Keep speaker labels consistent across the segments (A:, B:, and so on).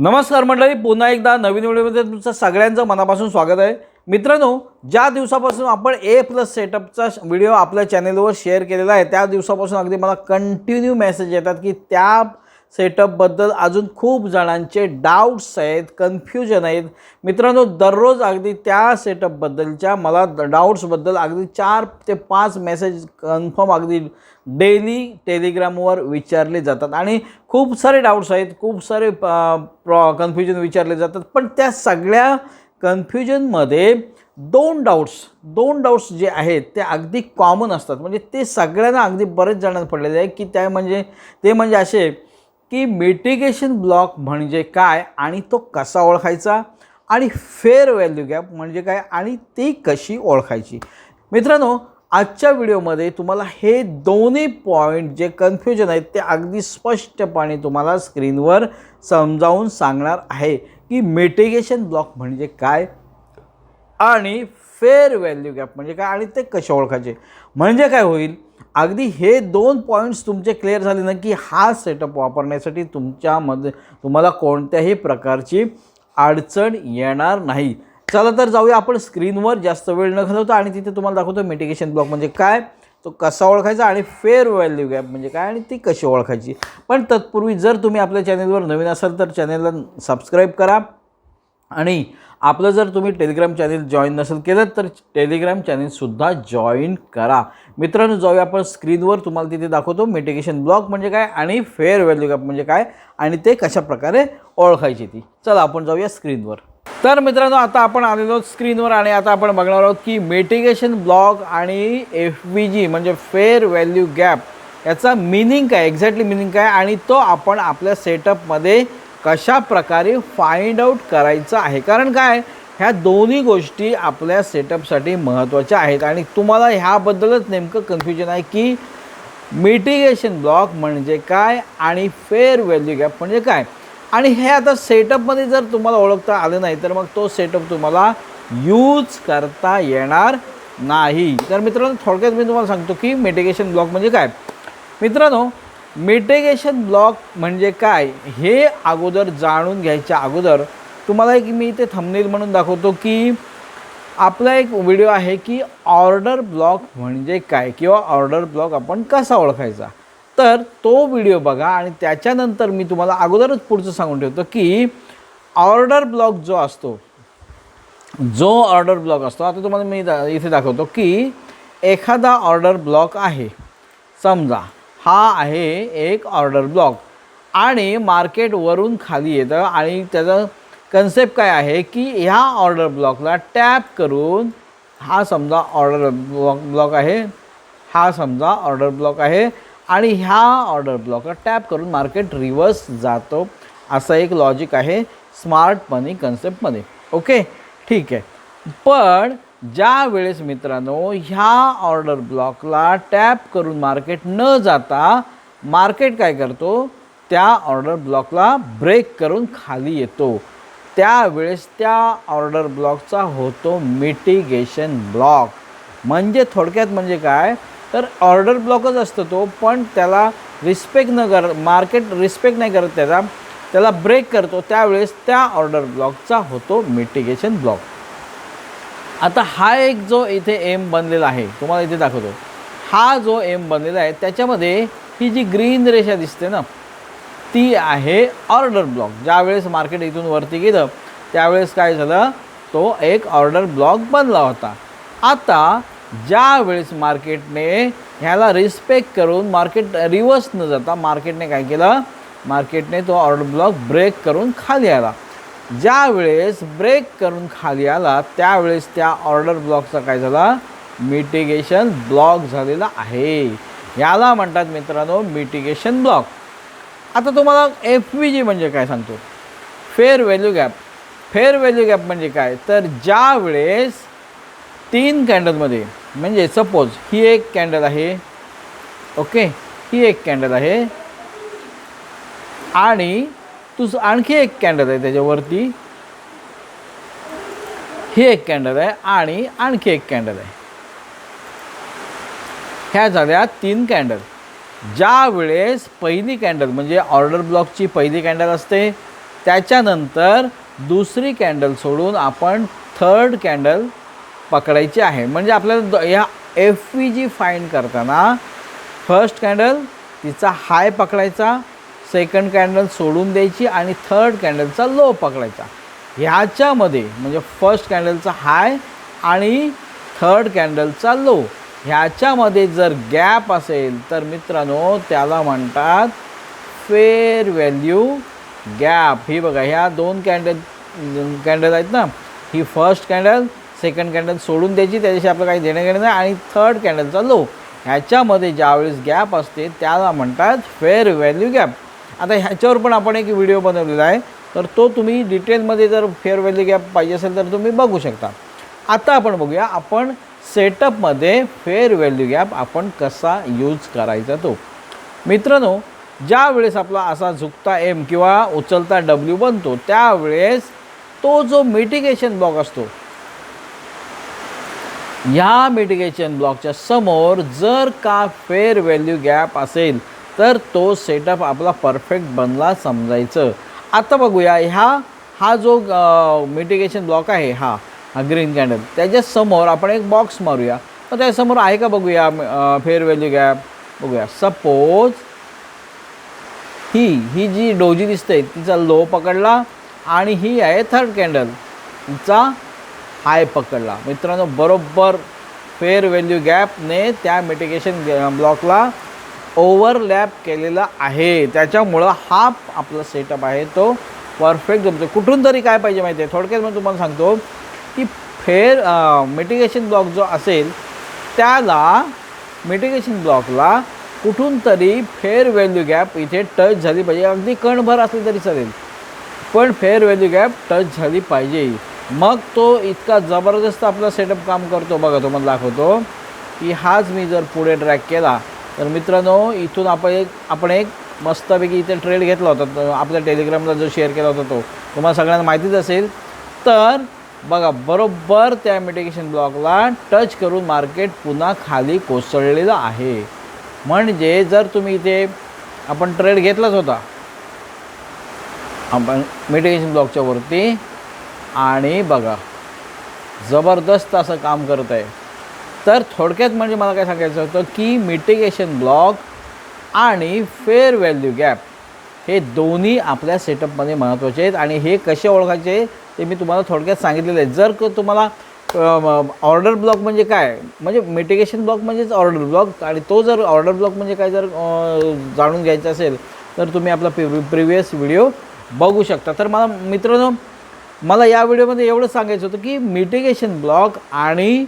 A: नमस्कार मंडळी पुन्हा एकदा नवीन व्हिडिओमध्ये तुमचं सगळ्यांचं मनापासून स्वागत आहे. मित्रांनो ज्या दिवसापासून आपण ए प्लस सेटअपचा व्हिडिओ आपल्या चॅनेलवर शेअर केलेला आहे त्या दिवसापासून अगदी मला कंटिन्यू मेसेज येतात की त्या सेटअपबद्दल अजून खूप जणांचे डाऊट्स आहेत कन्फ्युजन आहेत. मित्रांनो दररोज अगदी त्या सेटअपबद्दलच्या मला डाऊट्सबद्दल अगदी चार ते पाच मेसेज कन्फर्म अगदी डेली टेलिग्रामवर विचारले जातात. आणि खूप सारे डाऊट्स आहेत खूप सारे प्रॉ कन्फ्युजन विचारले जातात. पण त्या सगळ्या कन्फ्युजनमध्ये दोन डाऊट्स दोन डाऊट्स जे आहेत ते अगदी कॉमन असतात. म्हणजे ते सगळ्यांना अगदी बरेच जणांना पडलेले आहे की त्या म्हणजे ते म्हणजे असे की मिटिगेशन ब्लॉक म्हणजे काय आणि तो कसा ओळखायचा? आणि फेअर व्हॅल्यू गॅप म्हणजे काय आणि ती कशी ओळखायची? मित्रांनो आजच्या व्हिडिओमध्ये तुम्हाला हे दोन्ही पॉईंट जे कन्फ्युजन आहेत ते अगदी स्पष्टपणे तुम्हाला स्क्रीनवर समजावून सांगणार आहे की मिटिगेशन ब्लॉक म्हणजे काय आणि फेअर व्हॅल्यू गॅप म्हणजे काय आणि ते कसे ओळखायचे? म्हणजे काय होईल? अगदी हे दोन पॉईंट्स तुमचे क्लिअर झाले ना की हा सेटअप वापरण्यासाठी तुमच्यामध्ये तुम्हाला कोणत्याही प्रकारची अडचण येणार नाही. चला तर जाऊया आपण स्क्रीनवर जास्त वेळ न घालवता आणि तिथे तुम्हाला दाखवतो मिटिगेशन ब्लॉक म्हणजे काय तो कसा ओळखायचा आणि फेअर व्हॅल्यू गॅप म्हणजे काय आणि ती कशी ओळखायची. पण तत्पूर्वी जर तुम्ही आपल्या चॅनेलवर नवीन असाल तर चॅनेलला सबस्क्राईब करा. आणि आपलं जर तुम्ही टेलिग्राम चॅनेल जॉईन नसेल केलं तर टेलिग्राम चॅनेलसुद्धा जॉईन करा. मित्रांनो जाऊया आपण स्क्रीनवर तुम्हाला तिथे दाखवतो मिटिगेशन ब्लॉक म्हणजे काय आणि फेअर व्हॅल्यू गॅप म्हणजे काय आणि ते कशा प्रकारे ओळखायची ती. चला आपण जाऊया स्क्रीनवर तर मित्रांनो आता आपण आलेलो आहोत स्क्रीनवर आणि आता आपण बघणार आहोत की मिटिगेशन ब्लॉक आणि एफ व्ही जी म्हणजे फेअर व्हॅल्यू गॅप याचा मिनिंग काय एक्झॅक्टली मिनिंग काय आणि तो आपण आपल्या सेटअपमध्ये कशा प्रकारे फाइंड आऊट करायचं आहे? कारण काय? ह्या दोन्ही गोष्टी आपल्या सेटअपसाठी महत्त्वाच्या आहेत. आणि तुम्हाला ह्याबद्दलच नेमकं कन्फ्युजन आहे की मिटिगेशन ब्लॉक म्हणजे काय आणि फेअर व्हॅल्यू गॅप म्हणजे काय? आणि हे आता सेटअपमध्ये जर तुम्हाला ओळखता आलं नाही तर मग तो सेटअप तुम्हाला यूज करता येणार नाही. तर मित्रांनो थोडक्यात मी तुम्हाला सांगतो की मिटिगेशन ब्लॉक म्हणजे काय? मित्रांनो मिटिगेशन ब्लॉक म्हणजे काय? हे अगोदर जाणून घ्यायच्या अगोदर तुम्हाला एक मी इथे थंबनेल म्हणून दाखवतो की आपला एक व्हिडिओ आहे की ऑर्डर ब्लॉक म्हणजे काय? किंवा ऑर्डर ब्लॉक आपण कसा ओळखायचा? तर तो व्हिडिओ बघा आणि त्याच्यानंतर मी तुम्हाला अगोदरच पुढचं सांगून ठेवतो की ऑर्डर ब्लॉक जो असतो जो ऑर्डर ब्लॉक असतो आता तुम्हाला मी दा इथे दाखवतो की एखादा ऑर्डर ब्लॉक आहे. समजा हा आहे एक ऑर्डर ब्लॉक आणि मार्केटवरून खाली येतं आणि त्याचं कन्सेप्ट काय आहे की ह्या ऑर्डर ब्लॉकला टॅप करून हा समजा ऑर्डर ब्लॉक ब्लॉक आहे. हा समजा ऑर्डर ब्लॉक आहे. आणि ह्या ऑर्डर ब्लॉकला टॅप करून मार्केट रिव्हर्स जातो. असं एक लॉजिक आहे स्मार्ट मनी कन्सेप्टमध्ये ओके ठीक आहे. पण ज्या वेळेस मित्रांनो ह्या ऑर्डर ब्लॉकला टॅप करून मार्केट न जाता मार्केट काय करतो? त्या ऑर्डर ब्लॉकला ब्रेक करून खाली येतो. त्यावेळेस त्या ऑर्डर ब्लॉकचा होतो मिटिगेशन ब्लॉक म्हणजे थोडक्यात म्हणजे काय? तर ऑर्डर ब्लॉकच असतो तो पण त्याला रिस्पेक्ट न कर मार्केट रिस्पेक्ट नाही करत त्याचा त्याला ब्रेक करतो. त्यावेळेस त्या ऑर्डर ब्लॉकचा होतो मिटिगेशन ब्लॉक आता हा एक जो इथे एम बनलेला आहे तुम्हाला इथे दाखवतो. हा जो एम बनलेला आहे त्याच्यामध्ये ही जी ग्रीन रेषा दिसते ना ती आहे ऑर्डर ब्लॉक ज्यावेळेस मार्केट इथून वरती गेलं त्यावेळेस काय झालं तो एक ऑर्डर ब्लॉक बनला होता. आता ज्या वेळेस मार्केटने ह्याला रिस्पेक्ट करून मार्केट रिवर्स न जाता मार्केटने काय केलं मार्केटने तो ऑर्डर ब्लॉक ब्रेक करून खाली आला. ज्या वेळेस ब्रेक करून खाली आला त्यावेळेस त्या ऑर्डर ब्लॉकचा काय झाला? मिटिगेशन ब्लॉक झालेला आहे. याला म्हणतात मित्रांनो मिटिगेशन ब्लॉक आता तुम्हाला एफ व्ही जी म्हणजे काय सांगतो? Fair value gap fair value gap म्हणजे काय? तर ज्या वेळेस तीन कॅन्डलमध्ये म्हणजे सपोज ही एक कॅन्डल आहे ओके ही एक कॅन्डल आहे. आणि तुझ आणखी एक कॅन्डल आहे त्याच्यावरती. ही एक कॅन्डल आहे आणि आणखी एक कॅन्डल आहे. ह्या झाल्या तीन कॅन्डल ज्या वेळेस पहिली कॅन्डल म्हणजे ऑर्डर ब्लॉकची पहिली कॅन्डल असते त्याच्यानंतर दुसरी कॅन्डल सोडून आपण थर्ड कॅन्डल पकडायची आहे. म्हणजे आपल्याला ह्या एफ व्ही जी फाईंड करताना फर्स्ट कॅन्डल तिचा हाय पकडायचा सेकंड कॅन्डल सोडून द्यायची आणि थर्ड कॅन्डलचा लो पकडायचा. ह्याच्यामध्ये म्हणजे फर्स्ट कॅन्डलचा हाय आणि थर्ड कॅन्डलचा लो ह्याच्यामध्ये जर गॅप असेल तर मित्रांनो त्याला म्हणतात फेअर व्हॅल्यू गॅप ही बघा ह्या दोन कॅन्डल कॅन्डल आहेत ना ही फर्स्ट कॅन्डल सेकंड कॅन्डल सोडून द्यायची त्याच्याशी आपलं काही देणं घेणं नाही आणि थर्ड कॅन्डलचा लो ह्याच्यामध्ये ज्यावेळेस गॅप असते त्याला म्हणतात फेअर व्हॅल्यू गॅप आता ह्याच्यावर पण आपण एक व्हिडिओ बनवलेला आहे. तर तो तुम्ही डिटेलमध्ये जर फेअर व्हॅल्यू गॅप पाहिजे असेल तर तुम्ही बघू शकता. आता आपण बघूया आपण सेटअपमध्ये फेअर व्हॅल्यू गॅप आपण कसा यूज करायचा तो. मित्रांनो ज्या वेळेस आपला असा झुकता एम किंवा उचलता डब्ल्यू बनतो त्यावेळेस तो जो मिटिगेशन ब्लॉक असतो ह्या मिटिगेशन ब्लॉकच्या समोर जर का फेअर व्हॅल्यू गॅप असेल तर तो सेटअप आपला परफेक्ट बनला समजायचं. आता बघूया ह्या हा जो मिटिगेशन ब्लॉक आहे हा हा ग्रीन कॅन्डल त्याच्यासमोर आपण एक बॉक्स मारूया. तर त्याच्यासमोर आहे का बघूया फेअर व्हॅल्यू गॅप बघूया. सपोज ही ही जी डोजी दिसते तिचा लो पकडला आणि ही आहे थर्ड कॅन्डल तिचा हाय पकडला. मित्रांनो बरोबर फेअर व्हॅल्यू गॅपने त्या मिटिगेशन ब्लॉकला ओव्हरलॅप केलेला आहे. त्याच्यामुळं हा आपला सेटअप आहे. तो परफेक्ट जमतो कुठून तरी काय पाहिजे माहिती आहे थोडक्यात मी तुम्हाला सांगतो की फेअर मिटिगेशन ब्लॉक जो असेल त्याला मिटिगेशन ब्लॉकला कुठून तरी फेअर व्हॅल्यू गॅप इथे टच झाली पाहिजे. अगदी कणभर असली तरी चालेल. पण फेअर व्हॅल्यू गॅप टच झाली पाहिजे. मग तो इतका जबरदस्त आपला सेटअप काम करतो. बघा तुम्हाला दाखवतो की हाच मी जर पुढे ट्रॅक केला तर मित्रांनो इथून आपण एक आपण एक मस्तपैकी इथे ट्रेड घेतला होता. आपल्या टेलिग्रामला जो शेअर केला होता तो. तुम्हाला सगळ्यांना माहितीच असेल. तर बघा बरोबर त्या मेडिकेशन ब्लॉकला टच करून मार्केट पुन्हा खाली कोसळलेलं आहे. म्हणजे जर तुम्ही इथे आपण ट्रेड घेतलाच होता आपण मेडिकेशन ब्लॉकच्या वरती आणि बघा जबरदस्त असं काम करत आहे. तर थोडक्यात म्हणजे मला काय सांगायचं होतं की मिटिगेशन ब्लॉक आणि फेअर व्हॅल्यू गॅप हे दोन्ही आपल्या सेटअपमध्ये महत्त्वाचे आहेत. आणि हे कसे ओळखायचे ते मी तुम्हाला थोडक्यात सांगितलेलं आहे. जर तुम्हाला ऑर्डर ब्लॉक म्हणजे काय? म्हणजे मिटिगेशन ब्लॉक म्हणजेच ऑर्डर ब्लॉक आणि तो जर ऑर्डर ब्लॉक म्हणजे काय जर जाणून घ्यायचं असेल तर तुम्ही आपला प्रि प्रिव्हियस व्हिडिओ बघू शकता. तर मला मित्रांनो मला या व्हिडिओमध्ये एवढं सांगायचं होतं की मिटिगेशन ब्लॉक आणि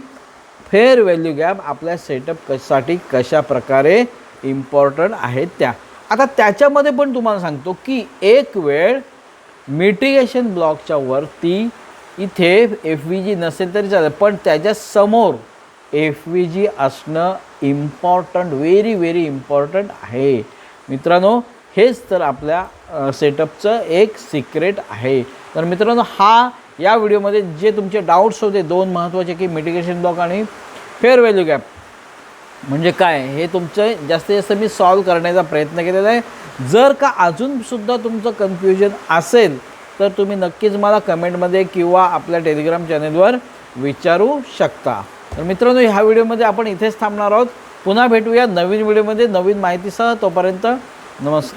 A: फेअर व्हॅल्यू गॅप आपल्या सेटअप कशासाठी कशा प्रकारे इम्पॉर्टंट आहेत त्या. आता त्याच्यामध्ये पण तुम्हाला सांगतो की एक वेळ मिटिगेशन ब्लॉकच्या वरती इथे एफ व्ही जी नसेल तरी चालेल पण त्याच्यासमोर एफ व्ही जी असणं इम्पॉर्टंट व्हेरी व्हेरी इम्पॉर्टंट आहे. मित्रांनो हेच तर आपल्या सेटअपचं एक सिक्रेट आहे. तर मित्रांनो हा या व्हिडिओमध्ये जे तुमचे डाऊट्स होते दोन महत्त्वाचे की मिटिगेशन ब्लॉक आणि फेअर व्हॅल्यू गॅप म्हणजे काय? हे तुमचं जास्तीत जास्त मी सॉल्व करण्याचा प्रयत्न केलेला आहे. जर का अजूनसुद्धा तुमचं कन्फ्युजन असेल तर तुम्ही नक्कीच मला कमेंटमध्ये किंवा आपल्या टेलिग्राम चॅनेलवर विचारू शकता. तर मित्रांनो ह्या व्हिडिओमध्ये आपण इथेच थांबणार आहोत. पुन्हा भेटूया नवीन व्हिडिओमध्ये नवीन माहितीसह. तोपर्यंत नमस्कार.